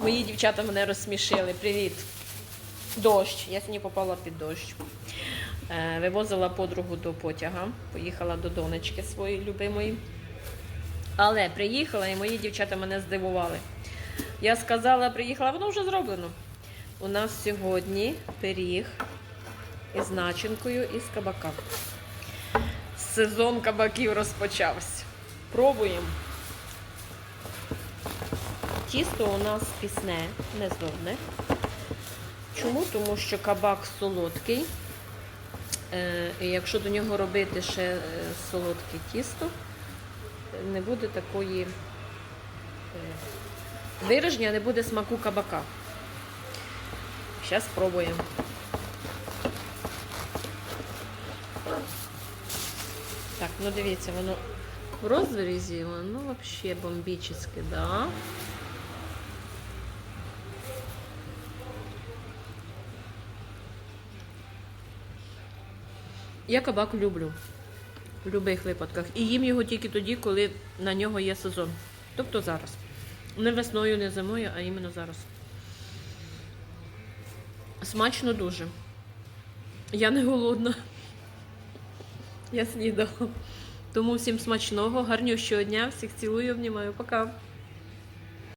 Мої дівчата мене розсмішили. Привіт. Дощ. Я сьогодні попала під дощ. Е, Вивозила подругу до потяга. Поїхала до донечки своєї любимої. Але приїхала і мої дівчата мене здивували. Я сказала, приїхала, воно вже зроблено. У нас сьогодні пиріг із начинкою і з кабака. Сезон кабаків розпочався. Пробуємо. Тісто у нас пісне, не зловне. Чому? Тому що кабак солодкий. Е, і якщо до нього робити ще е, солодке тісто, не буде такої е, вираження, не буде смаку кабака. Зараз спробуємо. Так, ну дивіться, воно в розрізі, воно взагалі бомбічне, да? Я кабак люблю в будь-яких випадках. І їм його тільки тоді, коли на нього є сезон. Тобто зараз. Не весною, не зимою, а іменно зараз. Смачно дуже. Я не голодна. Я снідала. Тому всім смачного, гарнющого дня. Всіх цілую, обнімаю. Пока.